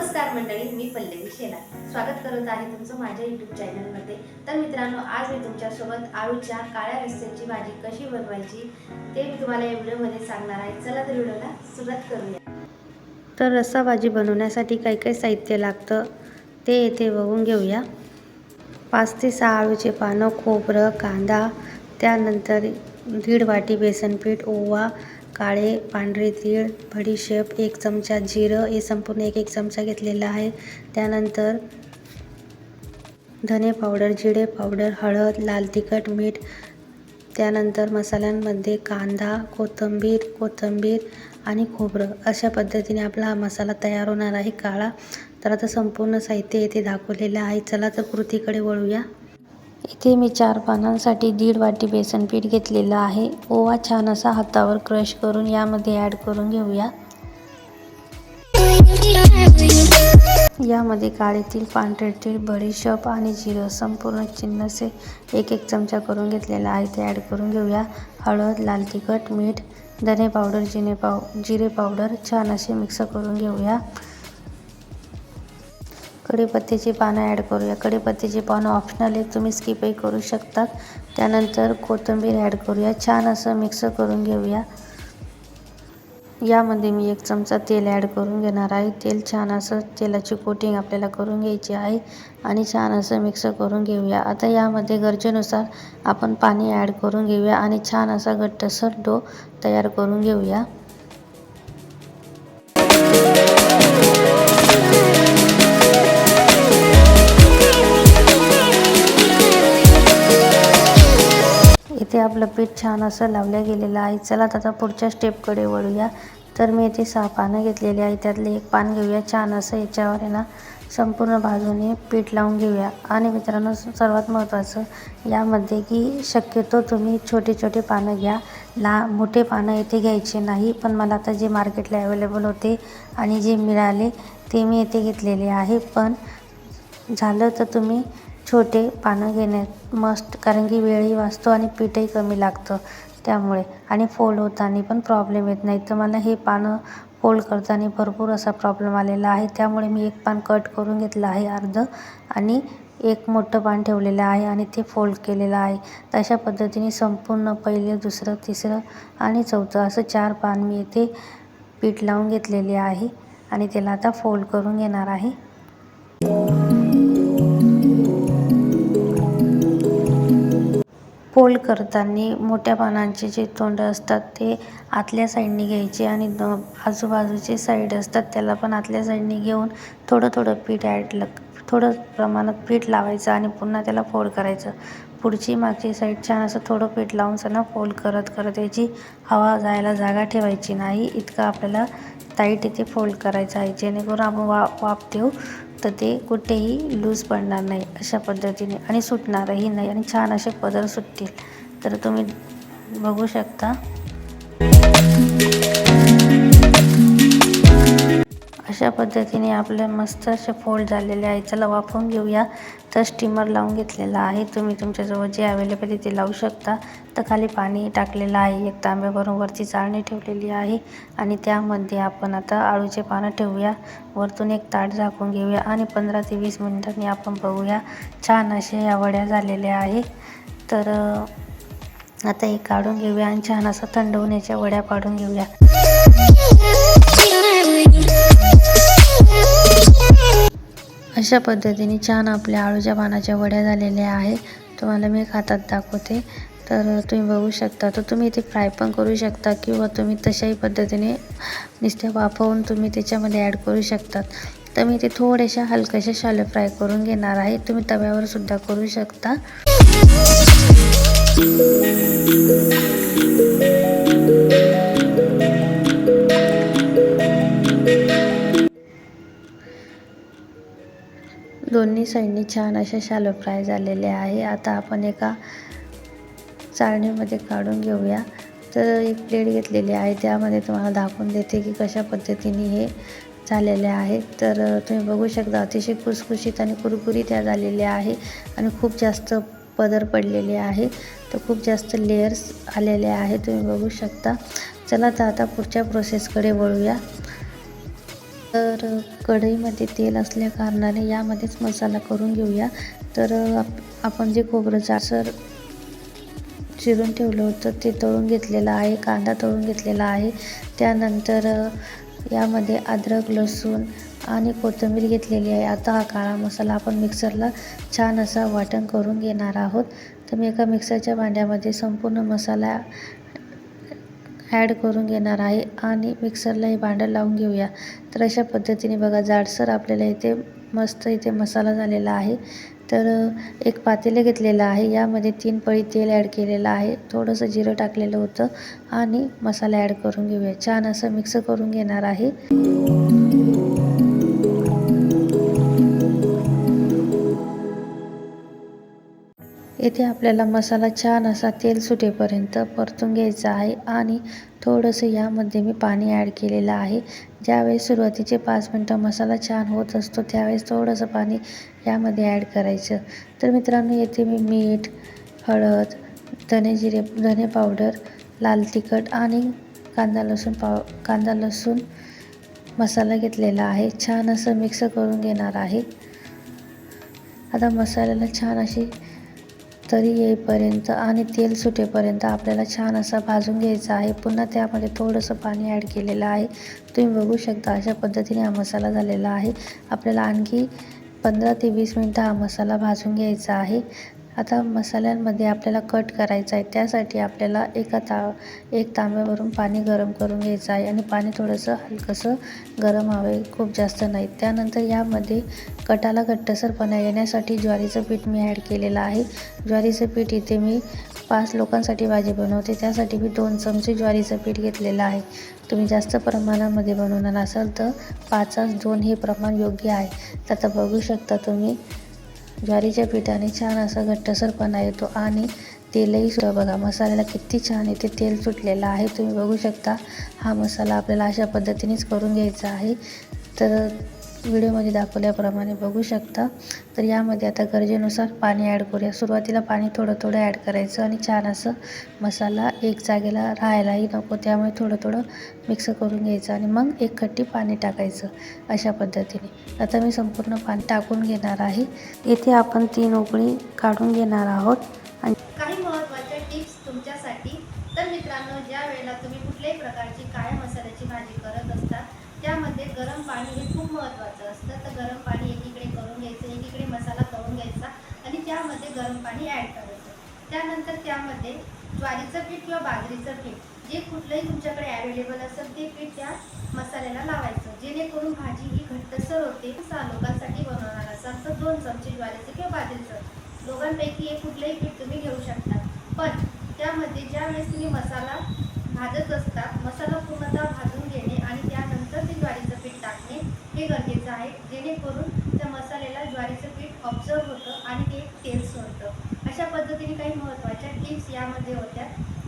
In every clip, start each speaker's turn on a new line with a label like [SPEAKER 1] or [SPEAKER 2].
[SPEAKER 1] नमस्कार मंडळी मी पल्लवी शेला स्वागत करत आहे तुमचं माझ्या यूट्यूब चॅनलमध्ये तर मित्रांनो आज मी तुमच्यासोबत आळूच्या काळ्या रस्त्याची भाजी कशी बनवायची ते मी तुम्हाला या व्हिडिओमध्ये सांगणार आहे. चला तर व्हिडिओला सुरुवात करूया. तर रस्सा भाजी बनवण्यासाठी काही काही साहित्य लागतं ते येथे बघून घेऊया. पाच ते सहा आळूचे पानं खोबरं कांदा त्यानंतर दीड वाटी बेसन पीठ ओवा काळे पांढरे तीळ बडीशेप एक चमचा जिरं हे संपूर्ण एक एक चमचा घेतलेला आहे. त्यानंतर धने पावडर जिरे पावडर हळद लाल तिखट मीठ त्यानंतर मसाल्यांमध्ये कांदा कोथिंबीर कोथिंबीर आणि खोबरं. अशा पद्धतीने आपला हा मसाला तयार होणार आहे काळा. तर आता संपूर्ण साहित्य येथे दाखवलेलं आहे. चला तर कृतीकडे वळूया. इथे मी चार पानांसाठी दीड वाटी बेसन पीठ घेतलेलं आहे. ओवा छान असा हातावर क्रश करून यामध्ये ॲड करून घेऊया. यामध्ये काळे तीळ पांढरे तीळ बडीशेप आणि जिरं संपूर्ण चिन्नसे एक एक चमचा करून घेतलेला आहे. ते ॲड करून घेऊया. हळद लाल तिखट मीठ धने पावडर जिने पाव जिरे पावडर छान असे मिक्स करून घेऊया. कढीपत्त्याची पानं ॲड करूया. कढीपत्त्याची पानं ऑप्शनल आहेत तुम्ही स्किपही करू शकतात त्यानंतर कोथिंबीर ॲड करूया. छान असं मिक्स करून घेऊया. यामध्ये मी एक चमचा तेल ॲड करून घेणार आहे. तेल छान असं तेलाची कोटिंग आपल्याला करून घ्यायची आहे. आणि छान असं मिक्स करून घेऊया. आता यामध्ये गरजेनुसार आपण पाणी ॲड करून घेऊया. आणि छान असा घट्टसर डो तयार करून घेऊया. इथे आपलं पीठ छान असं लावलं गेलेलं आहे. चला आता पुढच्या स्टेपकडे वळूया. तर मी इथे सहा पानं घेतलेली आहे त्यातले एक पान घेऊया. छान असं याच्यावर आहे ना संपूर्ण बाजूने पीठ लावून घेऊया. आणि मित्रांनो सर्वात महत्त्वाचं यामध्ये की शक्यतो तुम्ही छोटे छोटे पानं घ्या. ला मोठे पानं इथे घ्यायचे नाही पण मला आता जे मार्केटला अवेलेबल होते आणि जे मिळाले ते मी इथे घेतलेले आहे. पण झालं तर तुम्ही छोटे पानं घेण्यात मस्ट कारण की वेळही वाचतो आणि पीठही कमी लागतं त्यामुळे. आणि फोल्ड होताना पण प्रॉब्लेम येत नाही. तर मला हे पानं फोल्ड करताना भरपूर असा प्रॉब्लेम आलेला आहे. त्यामुळे मी एक पान कट करून घेतलं आहे अर्धं आणि एक मोठं पान ठेवलेलं आहे आणि ते फोल्ड केलेलं आहे. तशा पद्धतीने संपूर्ण पहिले दुसरं तिसरं आणि चौथं असं चार पान मी इथे पीठ लावून घेतलेले आहे आणि त्याला आता फोल्ड करून घेणार आहे. फोल्ड करताना मोठ्या पानांचे जे तोंड असतात ते आतल्या साईडने घ्यायचे आणि द आजूबाजूचे साईड असतात त्याला पण आतल्या साईडने घेऊन थोडं थोडं पीठ ॲड लग थोडं प्रमाणात पीठ लावायचं आणि पुन्हा त्याला फोल्ड करायचं. पुढची मागची साईड छान असं थोडं पीठ लावून सना फोल्ड करत करत याची हवा जायला जागा ठेवायची नाही. इतकं आपल्याला टाईट इथे फोल्ड करायचं आहे. जेणेकरून आपण वा वाफ देऊ तर ते कुठेही लूज पडणार नाही अशा पद्धतीने. आणि सुटणारही नाही. आणि छान असे पदर सुटतील. तर तुम्ही बघू शकता. अशा पद्धतीने आपले मस्त असे फोल्ड झालेले आहे. चला वापरून घेऊया. तर स्टीमर लावून घेतलेला आहे. तुम्ही तुमच्याजवळ जे अवेलेबल आहे ते लावू शकता. तर खाली पाणी टाकलेलं आहे. एक तांब्यावरून वरती चाळणी ठेवलेली आहे. आणि त्यामध्ये आपण आता आळूचे पानं ठेवूया. वरतून एक ताट झाकून घेऊया. आणि पंधरा ते वीस मिनिटांनी आपण बघूया. छान असे या वड्या झालेल्या आहे तर आता हे काढून घेऊया आणि छान असं थंड होण्याच्या वड्या पाडून घेऊया. अशा पद्धतीने छान आपल्या आळूच्या पानाच्या वड्या झालेल्या आहे तुम्हाला मी एक हातात दाखवते. तर तुम्ही बघू शकता तर तुम्ही इथे फ्राय पण करू शकता किंवा तुम्ही तशाही पद्धतीने नुसत्या वाफवून तुम्ही त्याच्यामध्ये ॲड करू शकतात तर मी इथे थोड्याशा हलक्याशा शालो फ्राय करून घेणार आहे. तुम्ही तव्यावर सुद्धा करू शकता. दोन्ही साईडनी छान असे शालो फ्राय झालेले आहे. आता आपण एका चाळणीमध्ये काढून घेऊया. तर एक प्लेट घेतलेली आहे. त्यामध्ये तुम्हाला दाखवून देते की कशा पद्धतीने हे झालेले आहेत तर तुम्ही बघू शकता अतिशय खुसखुशीत आणि कुरकुरीत त्या झालेल्या आहे आणि खूप जास्त पदर पडलेले आहे. तर खूप जास्त लेयर्स आलेले आहे. तुम्ही बघू शकता. चला तर आता पुढच्या प्रोसेसकडे वळूया. तर कढईमध्ये तेल असल्या कारणाने यामध्येच मसाला करून घेऊया. तर आप आपण जे खोबरं जासर चिरून ठेवलं होतं ते तळून घेतलेलं आहे कांदा तळून घेतलेला आहे. त्यानंतर यामध्ये अद्रक लसूण आणि कोथिंबीर घेतलेली आहे. आता हा काळा मसाला आपण मिक्सरला छान असा वाटण करून घेणार आहोत. तर मी एका मिक्सरच्या भांड्यामध्ये संपूर्ण मसाला ॲड करून घेणार आहे आणि मिक्सरला हे भांडं लावून घेऊया. तर अशा पद्धतीने बघा जाडसर आपल्याला इथे मस्त इथे मसाला झालेला आहे. तर एक पातेलं घेतलेलं आहे. यामध्ये तीन पळी तेल ॲड केलेलं आहे. थोडंसं जिरं टाकलेलं होतं आणि मसाला ॲड करून घेऊया. छान असं मिक्स करून घेणार आहे. येथे आपल्याला मसाला छान असा तेल सुटेपर्यंत परतून घ्यायचा आहे आणि थोडंसं यामध्ये मी पाणी ॲड केलेलं आहे. ज्यावेळेस सुरुवातीचे पाच मिनटं मसाला छान होत असतो त्यावेळेस थोडंसं पाणी यामध्ये ॲड करायचं. तर मित्रांनो येथे मी मीठ हळद धने जिरे धने पावडर लाल तिखट आणि कांदा लसूण पाव कांदा लसूण मसाला घेतलेला आहे. छान असं मिक्स करून घेणार आहे. आता मसाल्याला छान अशी तरी येईपर्यंत आणि तेल सुटेपर्यंत आपल्याला छान असा भाजून घ्यायचा आहे. पुन्हा त्यामध्ये थोडंसं पाणी ॲड केलेलं आहे. तुम्ही बघू शकता अशा पद्धतीने हा मसाला झालेला आहे. आपल्याला आणखी पंधरा ते वीस मिनटं हा मसाला भाजून घ्यायचा आहे. आता मसाल्यांमध्ये आपल्याला कट करायचं आहे. त्यासाठी आपल्याला एका ता एक तांब्यावरून पाणी गरम करून घ्यायचं आहे आणि पाणी थोडंसं हलकंसं गरम हवे खूप जास्त नाही. त्यानंतर यामध्ये कटाला घट्टसरपणा येण्यासाठी ज्वारीचं पीठ मी ॲड केलेलं आहे. ज्वारीचं पीठ इथे मी पाच लोकांसाठी भाजी बनवते. त्यासाठी मी दोन चमचे ज्वारीचं पीठ घेतलेलं आहे. तुम्ही जास्त प्रमाणामध्ये बनवणार असाल तर पाचच दोन हे प्रमाण योग्य आहे. तर आता बघू शकता तुम्ही ज्वारीच्या पिठाने छान असा घट्टसरपणा येतो आणि तेलही सुद्धा बघा मसाल्याला किती छान येते तेल सुटलेलं आहे. तुम्ही बघू शकता हा मसाला आपल्याला अशा पद्धतीनेच करून घ्यायचा आहे. तर व्हिडिओमध्ये दाखवल्याप्रमाणे बघू शकता. तर यामध्ये आता गरजेनुसार पाणी ॲड करूया. सुरुवातीला पाणी थोडं थोडं ॲड करायचं आणि छान असं मसाला एक जागेला राहायलाही नको. त्यामुळे थोडं थोडं मिक्स करून घ्यायचं आणि मग एक खट्टी पाणी टाकायचं अशा पद्धतीने. आता मी संपूर्ण पाणी टाकून घेणार आहे. इथे आपण तीन उकळी काढून घेणार आहोत. आणि
[SPEAKER 2] काही महत्त्वाच्या टिप्स तुमच्यासाठी. तर मित्रांनो ज्या वेळेला तुम्ही कुठल्याही प्रकारची काळ्या मसाल्याची भाजी करत असता त्यामध्ये गरम पाणी हे खूप महत्त्वाचं असतं. तर गरम पाणी एकीकडे करून घ्यायचं एकीकडे मसाला करून घ्यायचा आणि त्यामध्ये गरम पाणी ॲड करायचं. त्यानंतर त्यामध्ये ज्वारीचं पीठ किंवा बाजरीचं पीठ जे कुठलंही तुमच्याकडे अवेलेबल असेल ते पीठ त्या मसाल्याला लावायचं. जेणेकरून भाजी ही घट्टसर होते. सहा लोकांसाठी बनवणार असाल तर दोन चमचे ज्वारीचं किंवा बाजरीचं. दोघांपैकी एक कुठलंही पीठ तुम्ही घेऊ शकता. पण त्यामध्ये ज्यावेळेस तुम्ही मसाला भाजत असता मसाला पूर्णतः भाजून घेणे आणि त्या ते ज्वारीचं पीठ टाकणे हे गरजेचं आहे. जेणेकरून त्या मसाल्याला ज्वारीचं पीठ ऑब्झर्व होतं आणि ते तेल सोडतं अशा पद्धतीने काही महत्त्वाच्या टिप्स यामध्ये होत्या.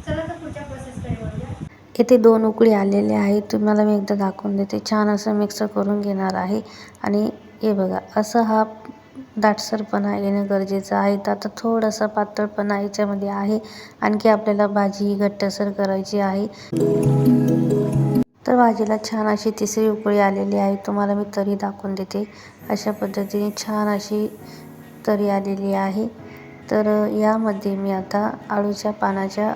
[SPEAKER 2] चला तर पुढच्या प्रोसेसकडे वळूया.
[SPEAKER 1] इथे दोन उकळी आलेले आहेत. तुम्हाला मी एकदा दाखवून देते. छान असं मिक्स करून घेणार आहे. आणि हे बघा असं हा दाटसरपणा येणं गरजेचं आहे. तर आता थोडासा पातळपणा याच्यामध्ये आहे. आणखी आपल्याला भाजी घट्टसर करायची आहे. भाजीला छान अशी तिसरी उकळी आलेली आहे. तुम्हाला मी तरी दाखवून देते. अशा पद्धतीने छान अशी तरी आलेली आहे. तर यामध्ये मी आता आळूच्या पानाच्या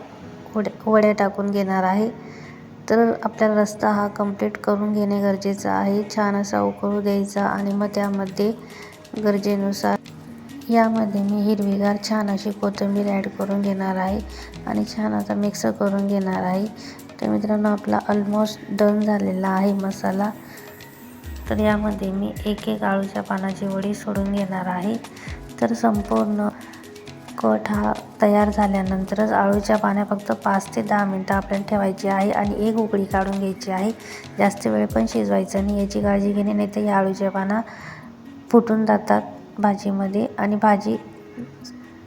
[SPEAKER 1] वड्या वड्या टाकून घेणार आहे. तर आपल्याला रस्ता हा कंप्लीट करून घेणे गरजेचं आहे. छान असा उकळू द्यायचा आणि मग त्यामध्ये गरजेनुसार यामध्ये मी हिरवीगार छान अशी कोथिंबीर ॲड करून घेणार आहे. आणि छान आता मिक्स करून घेणार आहे. तर मित्रांनो आपला ऑलमोस्ट डन झालेला आहे मसाला. तर यामध्ये मी एक एक आळूच्या पानाची वडी सोडून घेणार आहे. तर संपूर्ण कट हा तयार झाल्यानंतरच आळूच्या पाण्या फक्त पाच ते दहा मिनटं आपल्याला ठेवायची आहे आणि एक उकळी काढून घ्यायची आहे. जास्त वेळ पण शिजवायचं आणि याची काळजी घेणे नाही तर या आळूच्या पाना फुटून जातात भाजीमध्ये आणि भाजी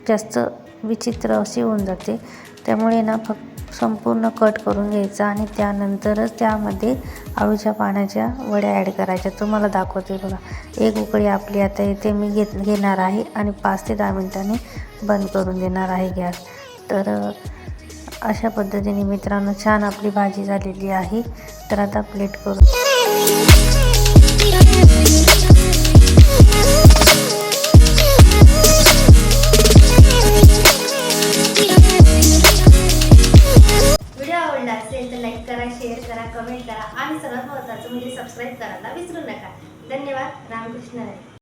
[SPEAKER 1] जास्त विचित्र अशी होऊन जाते. त्यामुळे ना फक्त संपूर्ण कट करून घ्यायचा आणि त्यानंतरच त्यामध्ये आळूच्या पाण्याच्या वड्या ॲड करायच्या. तुम्हाला दाखवते बघा. एक उकळी आपली आता इथे मी घेत घेणार आहे आणि पाच ते दहा मिनटांनी बंद करून देणार आहे गॅस. तर अशा पद्धतीने मित्रांनो छान आपली भाजी झालेली आहे. तर आता प्लेट करून
[SPEAKER 2] म्हणजे करा सबस्क्राईब करायला विसरू नका धन्यवाद रामकृष्ण हरी.